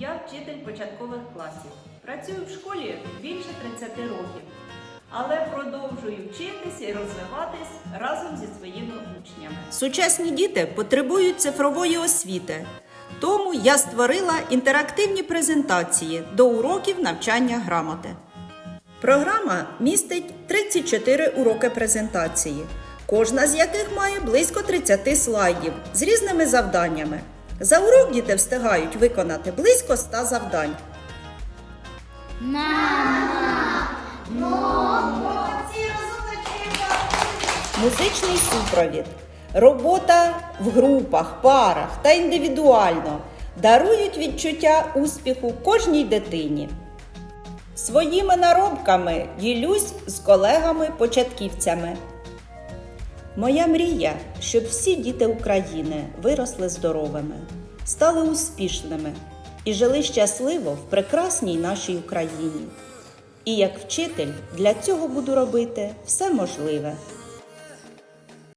Я вчитель початкових класів. Працюю в школі більше 30 років, але продовжую вчитися і розвиватись разом зі своїми учнями. Сучасні діти потребують цифрової освіти. Тому я створила інтерактивні презентації до уроків навчання грамоти. Програма містить 34 уроки презентації, кожна з яких має близько 30 слайдів з різними завданнями. За урок діти встигають виконати близько 100 завдань. Музичний супровід, робота в групах, парах та індивідуально дарують відчуття успіху кожній дитині. Своїми наробками ділюсь з колегами-початківцями. Моя мрія, щоб всі діти України виросли здоровими, стали успішними і жили щасливо в прекрасній нашій Україні. І як вчитель для цього буду робити все можливе.